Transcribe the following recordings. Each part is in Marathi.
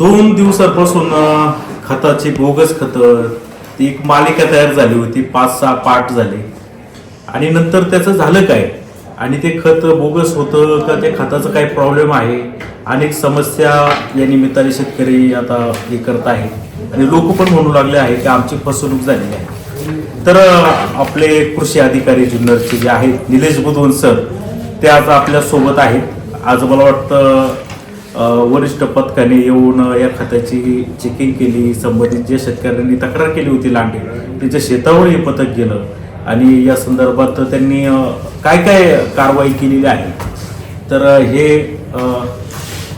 दोन दिवसापासून खताची बोगस खतं ती एक मालिका तयार झाली होती पाच सहा पाठ झाले. आणि नंतर त्याचं झालं काय? आणि ते खत बोगस होतं का त्या खताचं काही प्रॉब्लेम आहे? अनेक समस्या या निमित्ताने शेतकरी आता हे करत आहे. आणि लोक पण म्हणू लागले आहे की आमची फसवणूक झालेली आहे. तर आपले कृषी अधिकारी जुन्नरचे जे आहेत निलेश बुधवन सर ते आज आपल्यासोबत आहेत. आज मला वाटतं वरिष्ठ पथकाने येऊन या खताची चेकिंग केली. संबंधित जे शेतकऱ्यांनी तक्रार केली होती लांडे त्यांच्या शेतावर हे पथक गेलं. आणि या संदर्भात त्यांनी काय काय कारवाई केलेली आहे? तर हे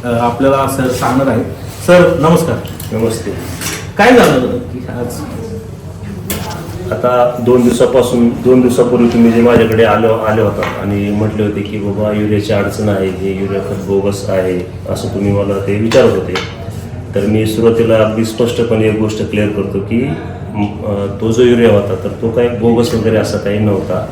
आपल्याला सर सांगणार आहे सर नमस्कार. नमस्ते. काय झालं? की आज आता दोन दिवसापासून दोन दिवसापूर्वी तुम्ही जे माझ्याकडे आलो आले होता आणि म्हटले होते की बाबा युरियाची अडचण आहे हे युरिया खत बोगस आहे असं तुम्ही मला ते विचारत होते. तर मी सुरुवातीला अगदी स्पष्टपणे एक गोष्ट क्लिअर करतो की तो जो युरिया होता तर तो काही बोगस वगैरे असा काही नव्हता.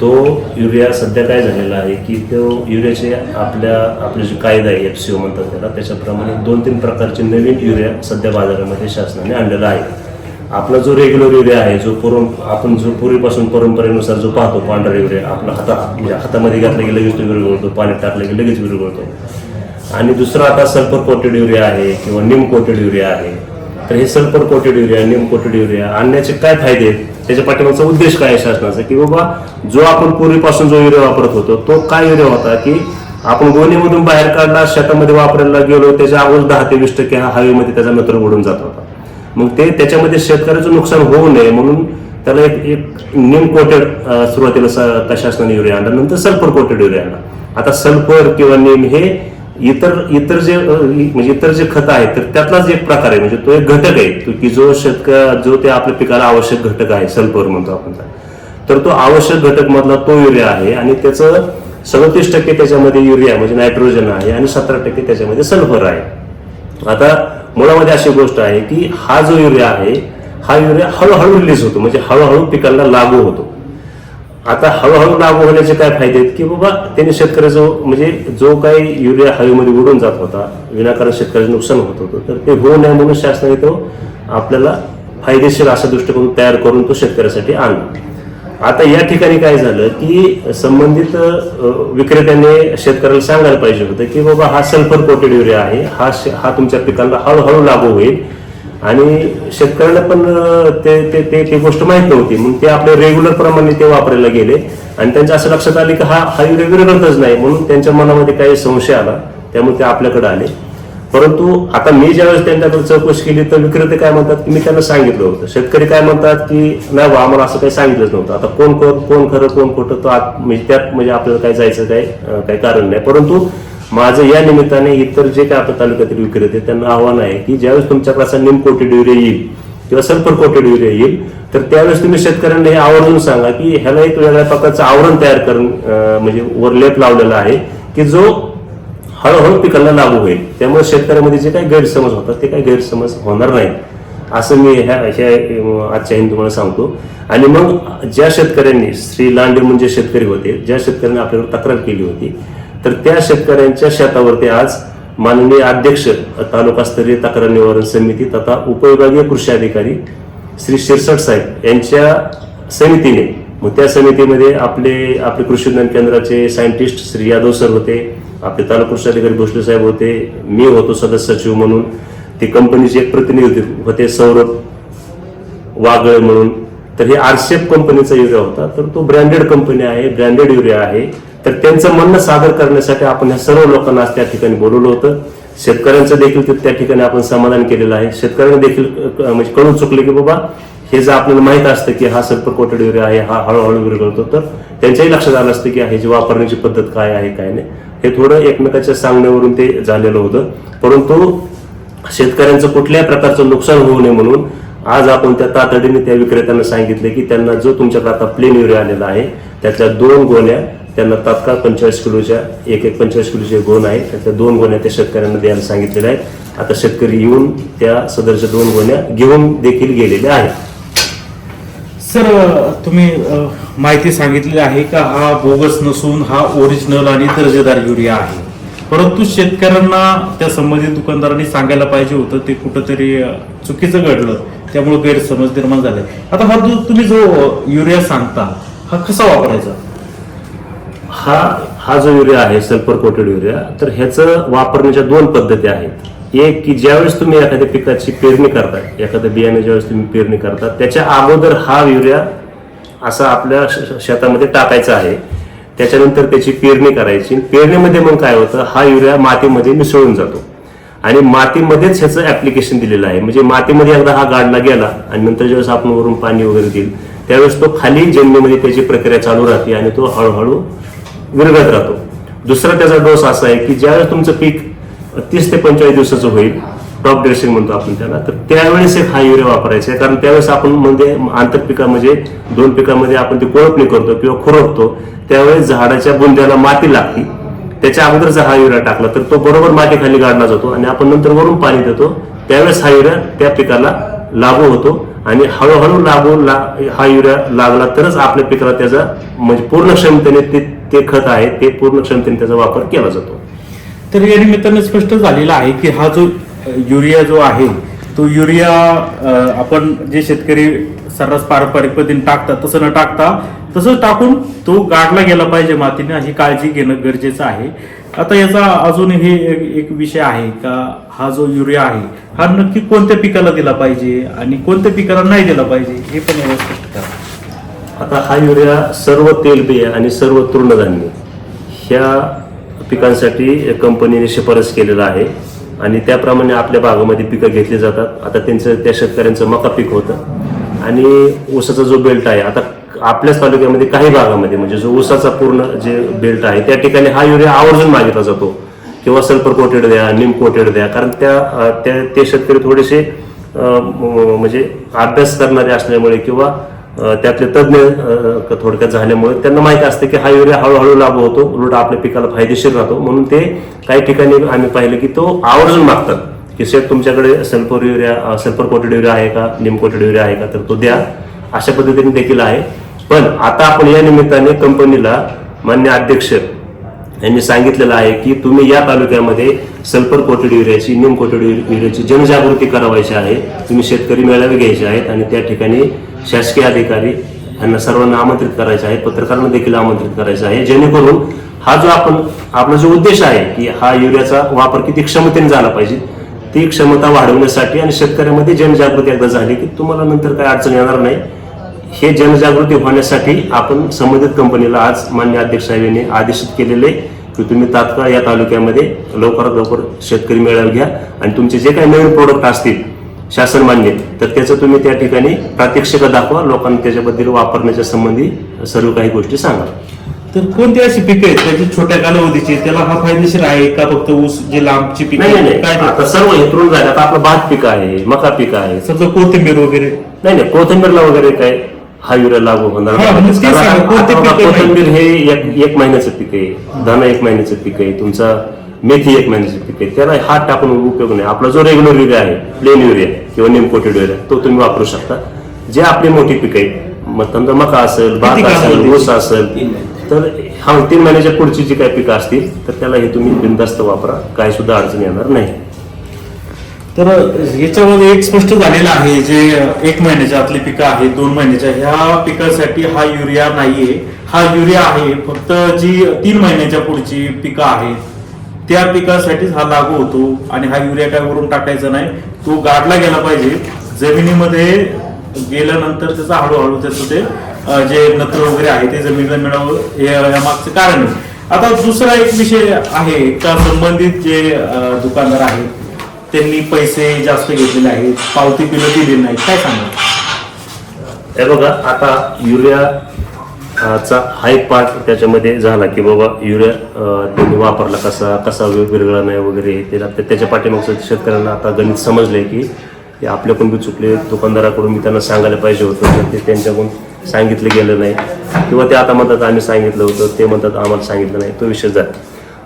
तो युरिया सध्या काय झालेला आहे की तो युरियाचे आपल्या आपले जे कायदा आहे एफ सी ओ म्हणतात त्याला त्याच्याप्रमाणे दोन तीन प्रकारचे नवीन युरिया सध्या बाजारामध्ये शासनाने आणलेला आहे. आपला जो रेग्युलर युरिया आहे जो पूर्व आपण जो पूर्वीपासून परंपरेनुसार जो पाहतो पांढरा युरिया आपला हाता म्हणजे हातामध्ये घातला की लगेच तो विरघळतो पाण्यात टाकलं की लगेच विरघळतो. आणि दुसरा आता सल्फर कोटेड युरिया आहे किंवा निम कोटेड युरिया आहे. तर हे sulphur coated urea neem coated urea आणण्याचे काय फायदे? आहेत त्याच्या पाठीमागचा उद्देश काय आहे शासनाचा? की बाबा जो आपण पूर्वीपासून जो युरिया वापरत होतो तो काय युरिया होता? की आपण गोणीमधून बाहेर काढला शेतामध्ये वापरायला गेलो त्याच्या अगोदर दहा ते वीस टक्के हा हवेमध्ये त्याचा नत्र उडून जात होता. मग ते त्याच्यामध्ये शेतकऱ्याचं नुकसान होऊ नये म्हणून त्याला एक एक निम कोटेड सुरुवातीला स- शासनाने युरिया आणला नंतर सल्फर कोटेड युरिया आणला. आता सल्फर किंवा निम हे इतर इतर जे म्हणजे इतर जे खत आहेत तर त्यातलाच एक प्रकार आहे. म्हणजे तो एक घटक आहे. की जो शेतक जो ते आपल्या पिकाला आवश्यक घटक आहे सल्फर म्हणतो आपण तर तो आवश्यक घटक मधला तो युरिया आहे आणि त्याचं सदतीस टक्के त्याच्यामध्ये युरिया म्हणजे नायट्रोजन आहे आणि सतरा टक्के त्याच्यामध्ये सल्फर आहे. आता मुळामध्ये अशी गोष्ट आहे की हा जो युरिया आहे हा युरिया हळूहळू रिलीज होतो. म्हणजे हळूहळू पिकांना लागू होतो. आता हळूहळू लागू होण्याचे काय फायदे आहेत की बाबा त्याने शेतकऱ्याचं म्हणजे जो काही युरिया हवेमध्ये उडून जात होता विनाकारण शेतकऱ्याचं नुकसान होत होतं तर ते होऊ नये म्हणून शासनाने तो आपल्याला फायदेशीर असा दृष्टिकोन तयार करून तो शेतकऱ्यासाठी आणला. आता या ठिकाणी काय झालं की संबंधित विक्रेत्याने शेतकऱ्याला सांगायला पाहिजे होतं की बाबा हा सल्फर कोटेड युरिया आहे हा हा तुमच्या पिकांना हळूहळू लागू होईल. आणि शेतकऱ्यांना पण ते ते ते ती गोष्ट माहीत नव्हती. मग ते आपल्या रेग्युलर प्रमाणे ते वापरायला गेले. आणि त्यांच्या असं लक्षात आले की हा हा युरिया विरघळतच नाही. म्हणून त्यांच्या मनामध्ये काही संशय आला. त्यामुळे ते आपल्याकडे आले. परंतु आता मी ज्यावेळेस त्यांच्याकडे चौकशी केली तर विक्रेते काय म्हणतात की मी त्यांना सांगितलं होतं. शेतकरी काय म्हणतात की नाही बा आम्हाला असं काही सांगितलंच नव्हतं. आता कोण कोण कोण खरं कोण खोटं तो आत म्हणजे त्यात म्हणजे आपल्याला काही जायचं काही काही कारण नाही. परंतु माझं या निमित्ताने इतर जे काय आपल्या तालुक्यातील विक्रेते त्यांना आव्हान आहे की ज्यावेळेस तुमच्याकडे असा निम कोटेड युरिया येईल किंवा सल्फर कोटेड युरिया येईल तर त्यावेळेस तुम्ही शेतकऱ्यांना हे आवर्जून सांगा की ह्याला एक वेगळ्या प्रकारचं आवरण तयार करून म्हणजे वर लेप लावलेला आहे की जो हळूहळू पिकांना लागू होईल. त्यामुळे शेतकऱ्यामध्ये जे काही गैरसमज होतात ते काही गैरसमज होणार नाही असं मी ह्या ह्या आजच्या हिंदू तुम्हाला सांगतो. आणि मग ज्या शेतकऱ्यांनी श्री लांडे म्हणजे शेतकरी होते ज्या शेतकऱ्यांनी आपल्यावर तक्रार केली होती तर त्या शेतकऱ्यांच्या शेतावरती आज माननीय अध्यक्ष तालुकास्तरीय तक्रार निवारण समिती तथा उपविभागीय कृषी अधिकारी श्री शिरसट साहेब यांच्या समितीने मग त्या समितीमध्ये आपले आपले कृषी विज्ञान केंद्राचे सायंटिस्ट श्री यादव सर होते आपले तालुका कृषी अधिकारी भोसले साहेब होते मी होतो सदस्य सचिव म्हणून. ते कंपनीचे एक प्रतिनिधी होते सौरभ वागळे म्हणून. तर हे आरसेप कंपनीचा युरिया होता तर तो ब्रँडेड कंपनी आहे ब्रँडेड युरिया आहे. तर त्यांचं म्हणणं सादर करण्यासाठी आपण ह्या सर्व लोकांना आज त्या ठिकाणी बोलवलं होतं. शेतकऱ्यांचं देखील त्या ठिकाणी आपण समाधान केलेलं आहे. शेतकऱ्यांना देखील म्हणजे कळून चुकले की बाबा हे जर आपल्याला माहीत असतं की हा सल्फर कोटेड युरिया आहे हा हळूहळू विरघळतो तर त्यांच्याही लक्षात आलं असतं की ह्याची वापरण्याची पद्धत काय आहे काय नाही. हे थोडं एकमेकाच्या सांगण्यावरून ते झालेलं होतं. परंतु शेतकऱ्यांचं कुठल्याही प्रकारचं नुकसान होऊ नये म्हणून आज आपण त्या तातडीने त्या विक्रेत्यांना सांगितले की त्यांना जो तुमच्याकडे आता प्लेन युरिया आलेला आहे त्याच्या दोन गोण्या त्यांना तात्काळ पंचेचाळीस किलोच्या एक एक पंचेचाळीस किलोचे गोण आहे त्याच्या दोन गोण्या त्या शेतकऱ्यांना द्यायला सांगितलेल्या आहेत. आता शेतकरी येऊन त्या सदरच्या दोन गोण्या घेऊन देखील गेलेल्या आहेत. सर तुम्ही माहिती सांगितलेली आहे का हा बोगस नसून हा ओरिजिनल आणि दर्जेदार युरिया आहे. परंतु शेतकऱ्यांना त्या संबंधित दुकानदारांनी सांगायला पाहिजे होतं ते कुठंतरी चुकीचं घडलं त्यामुळे गैरसमज निर्माण झाले. आता हा जो तुम्ही जो युरिया सांगता हा कसा वापरायचा? हा हा जो युरिया आहे सल्फर कोटेड युरिया तर ह्याचं वापरण्याच्या दोन पद्धती आहेत. एक की ज्यावेळेस तुम्ही एखाद्या पिकाची पेरणी करता एखाद्या बियाणे ज्यावेळेस तुम्ही पेरणी करता त्याच्या अगोदर हा युरिया असा आपल्या शेतामध्ये टाकायचा आहे. त्याच्यानंतर त्याची पेरणी करायची. पेरणीमध्ये मग काय होतं हा युरिया मातीमध्ये मिसळून जातो. आणि मातीमध्येच ह्याचं ऍप्लिकेशन दिलेलं आहे. म्हणजे मातीमध्ये एकदा हा गाडला गेला आणि नंतर ज्यावेळेस आपण वरून पाणी वगैरे देईल त्यावेळेस तो खाली जमिनीमध्ये त्याची प्रक्रिया चालू राहते आणि तो हळूहळू विरघळत राहतो. दुसरा त्याचा डोस असा आहे की ज्यावेळेस तुमचं पीक तीस ते पंचेचाळीस दिवसाचं होईल. टॉप ड्रेसिंग म्हणतो आपण त्याला. तर त्यावेळेस एक हा युरिया वापरायचा आहे. कारण त्यावेळेस आपण म्हणजे आंतरपिका म्हणजे दोन पिकामध्ये आपण ती कोळपणी करतो किंवा खुरपतो. त्यावेळेस झाडाच्या बुंद्याला माती लागते त्याच्या अगोदर जर हा युरिया टाकला. तर तो बरोबर मातीखाली गाडला जातो आणि आपण नंतर वरून पाणी देतो. त्यावेळेस हा युरिया त्या पिकाला लागू होतो आणि हळूहळू लागू ला हा युरिया लागला तरच आपल्या पिकाला त्याचा म्हणजे पूर्ण क्षमतेने ते ते खत आहे. ते पूर्ण क्षमतेने त्याचा वापर केला जातो. तर या निमित्ताने स्पष्ट झालेला आहे की हा जो युरिया जो आहे तो युरिया आपण जे शेतकरी सर्रास पारंपरिक पद्धतीने टाकतात तसं न टाकता तसं टाकून तो गाडला गेला पाहिजे मातीने अशी काळजी घेणं गरजेचं आहे. आता याचा अजून हे एक एक विषय आहे का हा जो युरिया आहे हा नक्की कोणत्या पिकाला दिला पाहिजे आणि कोणत्या पिकाला नाही दिला पाहिजे हे पण यावर स्पष्ट करा. आता हा युरिया सर्व तेलबिया आणि सर्व तृणधान्य ह्या पिकांसाठी कंपनीने शिफारस केलेला आहे आणि त्याप्रमाणे आपल्या भागामध्ये पिकं घेतली जातात. आता त्यांचं त्या शेतकऱ्यांचं मका पीक होतं. आणि ऊसाचा जो बेल्ट आहे आता आपल्याच तालुक्यामध्ये काही भागामध्ये म्हणजे जो ऊसाचा पूर्ण जे बेल्ट आहे त्या ठिकाणी हा युरिया आवर्जून मागितला जातो. किंवा सल्फर कोटेड द्या निम कोटेड द्या कारण त्या त्या ते शेतकरी थोडेसे म्हणजे अभ्यास करणारे असल्यामुळे किंवा त्यातले तज्ज्ञ थोडक्यात झाल्यामुळे त्यांना माहीत असते की हा युरिया हळूहळू लागू होतो उलट आपल्या पिकाला फायदेशीर राहतो. म्हणून ते काही ठिकाणी आम्ही पाहिलं की तो आवर्जून मागतात की शेत तुमच्याकडे sulphur urea sulphur coated urea आहे का निम कोटेड युरिया आहे का तर तो द्या. अशा पद्धतीने देखील आहे. पण आता आपण या निमित्ताने कंपनीला मान्य अध्यक्ष यांनी सांगितलेलं आहे की तुम्ही या तालुक्यामध्ये सल्फर कोटेड युरियाची निम कोटेड युरियाची जनजागृती करावायची आहे. तुम्ही शेतकरी मेळावे घ्यायचे आहेत आणि त्या ठिकाणी शासकीय अधिकारी यांना सर्वांना आमंत्रित करायचे आहे पत्रकारांना देखील आमंत्रित करायचं आहे. जेणेकरून हा जो आपण आपला जो उद्देश आहे की हा युरियाचा वापर किती क्षमतेने झाला पाहिजे ती क्षमता वाढवण्यासाठी आणि शेतकऱ्यामध्ये जनजागृती एकदा झाली की तुम्हाला नंतर काय अडचण येणार नाही. हे जनजागृती होण्यासाठी आपण संबंधित कंपनीला आज मान्य अध्यक्ष साहेबांनी आदेशित केलेले की तुम्ही तात्काळ या तालुक्यामध्ये लवकरात लवकर शेतकरी मेळावे घ्या. आणि तुमचे जे काही नवीन प्रोडक्ट असतील शासन मान्य तर त्याचं तुम्ही त्या ठिकाणी प्रात्यक्षिक दाखवा. लोकांना त्याच्याबद्दल वापरण्याच्या संबंधी सर्व काही गोष्टी सांगा. तर कोणती अशी पिकं आहेत? त्याची छोट्या कालावधीची त्याला हा फायदेशीर आहे का? फक्त ऊस जे लांबची पिकं? आता सर्व हेतरून झालं. आता आपलं भात पीक आहे मका पीक आहे. समजा कोथिंबीर वगैरे. नाही नाही. कोथिंबीरला वगैरे काय हा युरिया लागू होणार हा, नाही. म्हणजे ते कारण सांगा, कोणते आता बघा, पिकं नाही? कोथिंबीर हे एक एक महिन्याचं पीक आहे. धना एक महिन्याचं पीक आहे. तुमचा मेथी एक महिन्याचं पीक आहे. त्याला हात टाकून उपयोग नाही. आपला जो रेग्युलर युरिया आहे प्लेन युरिया किंवा निम कोटेड युरिया तो तुम्ही वापरू शकता. जे आपली मोठी पीक आहे मग समजा मका असेल भात किती असेल? ऊस असेल तर हा तीन महिन्याच्या पुढची जी काही पिकं असतील तर त्याला हे तुम्ही बिनधास्त वापरा. काही सुद्धा अडचण येणार नाही. तर याच्यामध्ये एक स्पष्ट झालेलं आहे जे एक महिन्याच्या आतली पिकं आहेत दोन महिन्याच्या ह्या पिकासाठी हा युरिया नाहीये. हा युरिया आहे फक्त जी तीन महिन्याच्या पुढची पिकं आहेत त्या पिकासाठीच हा लागू होतो. आणि हा युरिया काय वरून टाकायचा नाही तो गाडला गेला पाहिजे. जमिनीमध्ये गेल्यानंतर त्याचा हळूहळू त्याचं ते जे नत्र वगैरे आहे ते जमिनीला मिळावं हे या मागचं कारण आहे. आता दुसरा एक विषय आहे का संबंधित जे दुकानदार आहेत त्यांनी पैसे जास्त घेतलेले आहेत पावती बिलं दिली नाही काय सांगा हे बघा आता युरिया अ, चा हा एक पार्ट त्याच्यामध्ये झाला की बाबा युरिया अ, त्यांनी वापरला कसा कसा वेगवेगळा नाही वगैरे ते आता त्याच्या पाठीमागचं शेतकऱ्यांना आता गणित समजलंय की हे आपल्याकडून बी चुकले दुकानदाराकडून मी त्यांना सांगायला पाहिजे होतं तर ते त्यांच्याकडून सांगितलं गेलं नाही. किंवा ते आता म्हणतात आम्ही सांगितलं होतं ते म्हणतात आम्हाला सांगितलं नाही तो विषय झाला.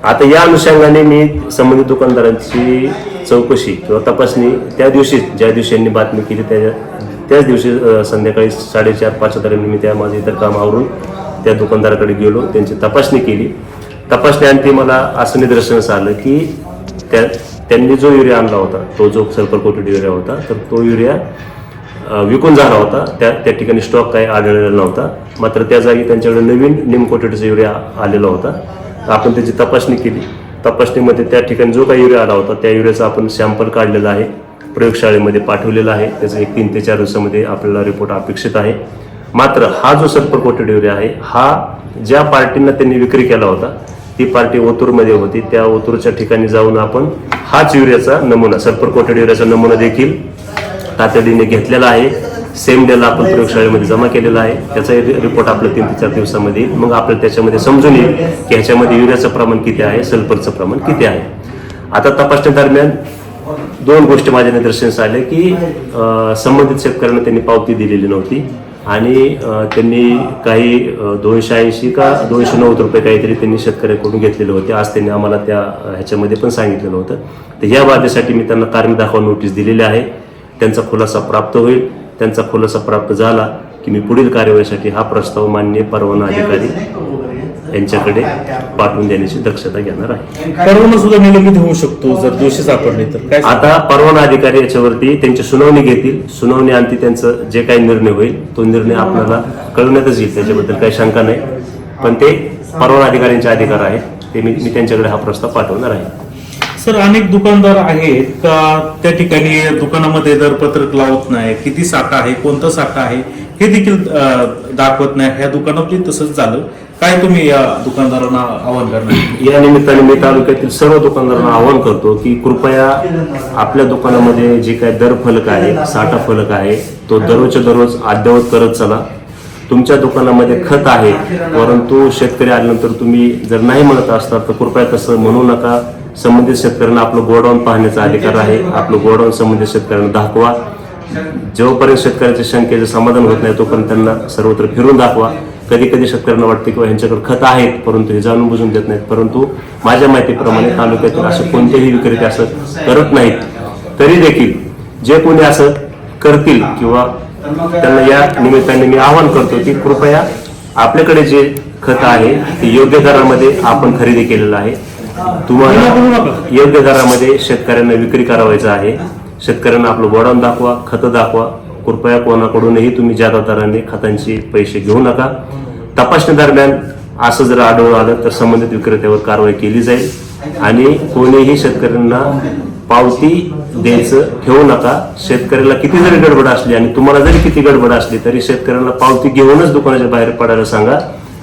आता या अनुषंगाने मी संबंधित दुकानदारांची चौकशी किंवा तपासणी त्या दिवशी ज्या दिवशी यांनी बातमी केली त्या त्याच दिवशी संध्याकाळी साडेचार पाच दरम्यान मी त्या माझ्या इतर काम आवरून त्या दुकानदाराकडे गेलो त्यांची तपासणी केली. तपासण्याअंती मला असं निदर्शनास आलं की त्या त्यांनी जो युरिया आणला होता तो जो सल्फर कोटेड युरिया होता तर तो युरिया विकून झाला होता. त्या त्या ठिकाणी स्टॉक काही आढळलेला नव्हता. मात्र त्या जागी त्यांच्याकडे नवीन निम कोटेडचा युरिया आलेला होता. आपण त्याची तपासणी केली. तपासणीमध्ये त्या ठिकाणी जो काही युरिया आला होता त्या युरियाचा आपण सॅम्पल काढलेला आहे. प्रयोगशाळेमध्ये पाठवलेला आहे. त्याचा एक तीन ते चार दिवसामध्ये आपल्याला रिपोर्ट अपेक्षित आहे. मात्र हा जो सल्फर कोटेड युरिया आहे हा ज्या पार्टींना त्यांनी विक्री केला होता ती पार्टी ओतूरमध्ये होती. त्या ओतूरच्या ठिकाणी जाऊन आपण हाच युरियाचा नमुना सल्फर कोटेड युरियाचा नमुना देखील तातडीने घेतलेला आहे. सेम डेला आपण प्रयोगशाळेमध्ये जमा केलेला आहे. त्याचा रिपोर्ट आपल्या तीन ते चार दिवसामध्ये येईल. मग आपल्याला त्याच्यामध्ये समजून येईल की ह्याच्यामध्ये युरियाचं प्रमाण किती आहे सल्फरचं प्रमाण किती आहे. आता तपासणी दरम्यान दोन गोष्टी माझ्या निदर्शनास आल्या की संबंधित शेतकऱ्यांना त्यांनी पावती दिलेली नव्हती. आणि त्यांनी काही दोनशे ऐंशी का दोनशे नव्वद रुपये काहीतरी त्यांनी शेतकऱ्यांकडून घेतलेले होते. आज त्यांनी आम्हाला त्या ह्याच्यामध्ये पण सांगितलेलं होतं. तर या बाबीसाठी मी त्यांना कारण दाखवा नोटीस दिलेली आहे. त्यांचा खुलासा प्राप्त होईल. त्यांचा खुलासा प्राप्त झाला की मी पुढील कार्यवाहीसाठी हा प्रस्ताव मान्य परवाना अधिकारी यांच्याकडे पाठवून देण्याची दक्षता घेणार आहे. परवाना सुद्धा निलंबित होऊ शकतो जर दोषी सापडले तर. काय आता परवाना अधिकारी याच्यावरती त्यांची सुनावणी घेतील. सुनावणी अंती त्यांचं जे काही निर्णय होईल तो निर्णय आपल्याला कळवण्यातच येईल. त्याच्याबद्दल काही शंका नाही. पण ते परवाना अधिकाऱ्यांचे अधिकार आहेत ते मी मी त्यांच्याकडे हा प्रस्ताव पाठवणार आहे. सर अनेक दुकानदार आहेत का? त्या ठिकाणी दुकानामध्ये दरपत्रक लावत नाही किती साठा आहे कोणता साठा आहे हे देखील दाखवत नाही. ह्या दुकानातली तसंच झालं. काय तुम्ही या दुकानदारांना आवाहन करणार? या निमित्ताने मी तालुक्यातील सर्व दुकानदारांना आवाहन करतो की कृपया आपल्या दुकानामध्ये जे काय दर फलक आहे साठा फलक आहे तो दररोजच्या दररोज अद्ययावत करत चला. तुमच्या दुकानामध्ये खत आहे परंतु शेतकरी आल्यानंतर तुम्ही जर नाही म्हणत असतात तर कृपया तसं म्हणू नका. संबंधित शेतकऱ्यांना आपलं गोडाऊन पाहण्याचा अधिकार आहे. आपलं गोडाऊन संबंधित शेतकऱ्यांना दाखवा. जोपर्यंत शेतकऱ्यांच्या शंकेचं समाधान होत नाही तोपर्यंत त्यांना सर्वत्र फिरून दाखवा. कधी कधी शेतकऱ्यांना वाटते किंवा यांच्याकडे खत आहेत परंतु हे जाणून बुजून देत नाहीत. परंतु माझ्या माहितीप्रमाणे तालुक्यातील असे कोणतेही विक्रेते असं करत नाहीत. तरी देखील जे कोणी असं करतील किंवा त्यांना या निमित्ताने मी आवाहन करतो की कृपया आपल्याकडे जे खत आहे ते योग्य दरामध्ये आपण खरेदी केलेलं आहे. तुम्हाला योग्य दरामध्ये शेतकऱ्यांना विक्री करावायचं आहे. शेतकऱ्यांना आपलं गोडाऊन दाखवा खतं दाखवा. कृपया कोणाकडूनही तुम्ही जादा दराने खतांचे पैसे घेऊ नका. तपासणी दरम्यान असं जर आढळून आलं तर संबंधित विक्रेत्यावर कारवाई केली जाईल आणि कोणीही शेतकऱ्यांना पावती द्यायचं ठेवू नका. शेतकऱ्याला किती जरी गडबड असली आणि तुम्हाला जरी किती गडबड असली तरी शेतकऱ्यांना पावती घेऊनच दुकानाच्या बाहेर पडायला सांगा.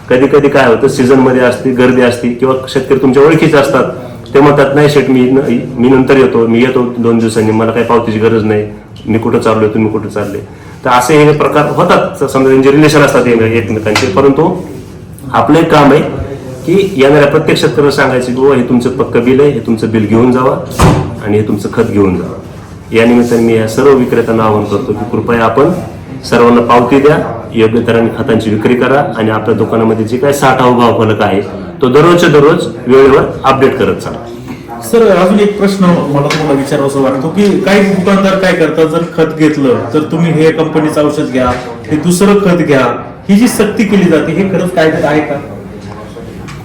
कधी कधी काय होतं सीझनमध्ये असते गर्दी असते किंवा शेतकरी तुमच्या ओळखीचे असतात ते म्हणतात नाही शेट मी मी नंतर येतो मी येतो दोन दिवसांनी मला काही पावतीची गरज नाही मी कुठं चाललोय तुम्ही कुठं चालले. तर असे हे प्रकार होतात. समजा त्यांचे रिलेशन असतात एकमेकांचे. परंतु आपलं एक काम आहे की येणाऱ्या प्रत्येक शेतकऱ्याला सांगायचं की बाबा हे तुमचं पक्क बिल आहे हे तुमचं बिल घेऊन जावा आणि हे तुमचं खत घेऊन जावा. या निमित्ताने मी या सर्व विक्रेत्यांना आवाहन करतो की कृपया आपण सर्वांना पावती द्या योग्य दराने खतांची विक्री करा आणि आपल्या दुकानामध्ये जे काही साठा उभा फलक आहे तो दररोजच्या दररोज वेळेवर अपडेट करत चाला. सर अजून एक प्रश्न मला तुम्हाला विचारावा वाटतो की काही दुकानदार काय करतात? जर खत घेतलं तर तुम्ही हे कंपनीचं औषध घ्या हे दुसरं खत घ्या ही जी सक्ती केली जाते हे खरंच कायद्यात आहे का?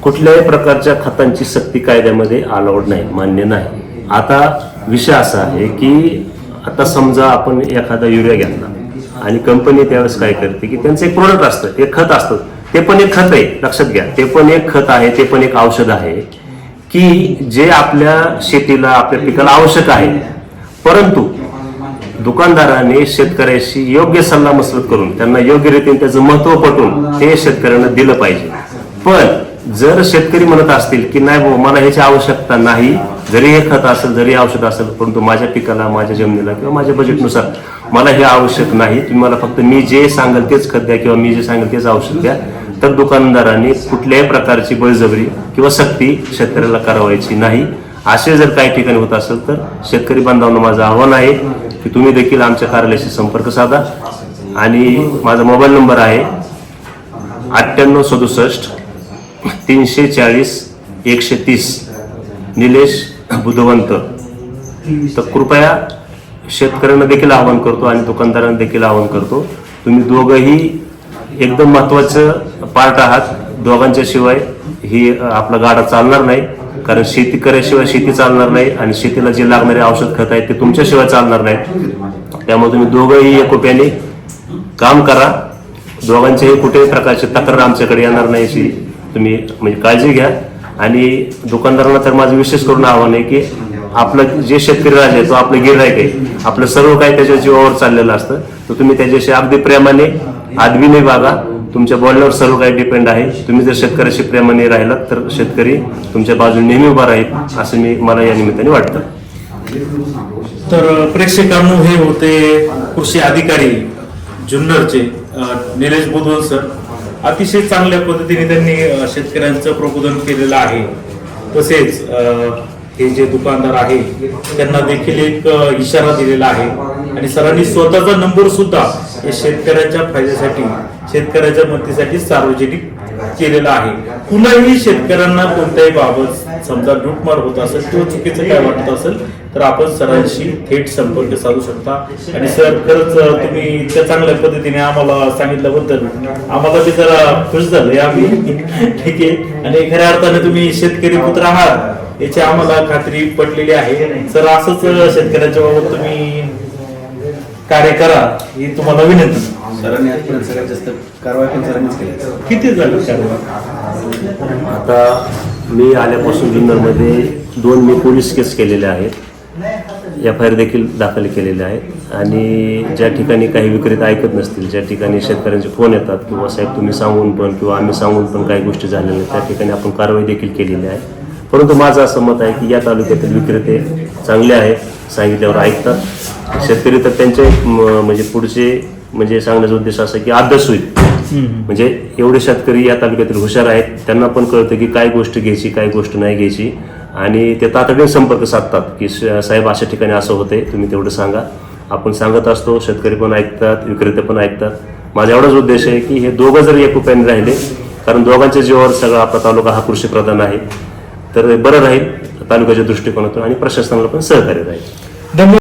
कुठल्याही प्रकारच्या खतांची सक्ती कायद्यामध्ये अलाउड नाही मान्य नाही. आता विषय असा आहे की आता समजा आपण एखादा युरिया घेतला आणि कंपनी त्यावेळेस काय करते की त्यांचं एक प्रोडक्ट असतं एक खत असतं. ते पण एक खत आहे लक्षात घ्या. ते पण एक खत आहे ते पण एक औषध आहे की जे आपल्या शेतीला आपल्या पिकाला आवश्यक आहे. परंतु दुकानदाराने शेतकऱ्याशी योग्य सल्ला मसलत करून त्यांना योग्य रीतीने त्याचं महत्त्व पटवून ते शेतकऱ्यांना दिलं पाहिजे. पण जर शेतकरी म्हणत असतील की नाही भाऊ मला ह्याची आवश्यकता नाही जरी हे खत असेल जरी औषध असेल परंतु माझ्या पिकाला माझ्या जमिनीला किंवा माझ्या बजेटनुसार मला हे आवश्यक नाही. तुम्ही मला फक्त मी जे सांगाल तेच खत द्या किंवा मी जे सांगेल तेच औषध द्या. तर दुकानदारांनी कुठल्याही प्रकारची बळजबरी किंवा सक्ती शेतकऱ्याला करावायची नाही. असे जर काही ठिकाणी होत असेल तर शेतकरी बांधवांना माझं आव्हान आहे की तुम्ही देखील आमच्या कार्यालयाशी संपर्क साधा. आणि माझा मोबाईल नंबर आहे अठ्ठ्याण्णव सदुसष्ट तीनशे चाळीस एकशे तीस. निलेश बुधवंत. तर कृपया शेतकऱ्यांना देखील आवाहन करतो आणि दुकानदारांना देखील आवाहन करतो. तुम्ही दोघंही एकदम महत्वाचं पार्ट आहात. दोघांच्या शिवाय ही आपला गाडा चालणार नाही. कारण शेती कराशिवाय शेती चालणार नाही आणि शेतीला जे लागणारे औषध खत आहेत ते तुमच्याशिवाय चालणार नाही त्यामुळे तुम्ही दोघंही एकोप्याने काम करा. दोघांच्याही कुठेही प्रकारची तक्रार आमच्याकडे येणार नाही अशी तुम्ही म्हणजे काळजी घ्या. आणि दुकानदारांना तर माझं विशेष करून आव्हान आहे की आपलं जे शेतकरी राहिले तो आपलं गिरायक आहे. आपलं सर्व काही त्याच्या जीवावर चाललेलं असतं. तर तुम्ही त्याच्याशी अगदी प्रेमाने आदवीने वागा. तुमच्या बोलण्यावर सर्व काही डिपेंड आहे. तुम्ही जर शेतकऱ्याशी प्रेमाने राहिलात तर शेतकरी तुमच्या बाजूने नेहमी उभा राहील असं मी मला या निमित्ताने वाटतं. तर प्रेक्षकांनो हे होते कृषी अधिकारी जुन्नरचे निलेश बुधवल सर. अतिशय चांगल्या पद्धतीने त्यांनी शेतकऱ्यांचं प्रबोधन केलेलं आहे. तसेच हे जे दुकानदार आहे त्यांना देखील एक इशारा दिलेला आहे. आणि सरांनी स्वतःचा नंबर सुद्धा हे शेतकऱ्यांच्या फायद्यासाठी शेतकऱ्याच्या मदतीसाठी सार्वजनिक केलेला आहे. कुणाही शेतकऱ्यांना कोणत्याही बाबत समजा लूटमार होत असेल किंवा चुकीचं काय वाटत असेल तर आपण सरांशी थेट संपर्क साधू शकता. आणि सर खरंच तुम्ही इतक्या चांगल्या पद्धतीने आम्हाला सांगितल्याबद्दल आम्हाला ते जरा खुश झालं आम्ही. ठीक आहे. आणि खऱ्या अर्थाने तुम्ही शेतकरी पुत्र आहात. याची आम्हाला खात्री पटलेली आहे. सर असंच शेतकऱ्यांच्या बाबत तुम्ही कार्य करा. ही तुम्हाला विनंती. सरांनी आजपर्यंत सगळ्यात जास्त कारवाई पण सरांनीच केली. आहे. किती झालं कारवाई? आता मी आल्यापासून जुन्नरमध्ये दोन मी पोलीस केस केलेल्या आहेत. एफ आय आर देखील दाखल केलेले आहेत. आणि ज्या ठिकाणी काही विक्रेते ऐकत नसतील ज्या ठिकाणी शेतकऱ्यांचे फोन येतात किंवा साहेब तुम्ही सांगून पण किंवा आम्ही सांगून पण काही गोष्टी झालेल्या त्या ठिकाणी आपण कारवाई देखील केलेली आहे. परंतु माझं असं मत आहे की या तालुक्यातील विक्रेते चांगले आहेत सांगितल्यावर ऐकतात. शेतकरी तर त्यांचे म्हणजे पुढचे म्हणजे सांगण्याचा उद्देश असा की अभ्यास होईल. म्हणजे एवढे शेतकरी या तालुक्यातील हुशार आहेत त्यांना पण कळतं की काय गोष्ट घ्यायची काय गोष्ट नाही घ्यायची. आणि ते तातडीने संपर्क साधतात की साहेब अशा ठिकाणी असं होतंय तुम्ही तेवढं सांगा. आपण सांगत असतो शेतकरी पण ऐकतात विक्रेते पण ऐकतात. माझा एवढाच उद्देश आहे की हे दोघं जर एकोप्याने राहिले कारण दोघांच्या जीवावर सगळा आपला तालुका हा कृषी प्रधान आहे. तर बरं राहील तालुक्याच्या दृष्टिकोनातून आणि प्रशासनाला पण सहकार्य राहील. धन्यवाद.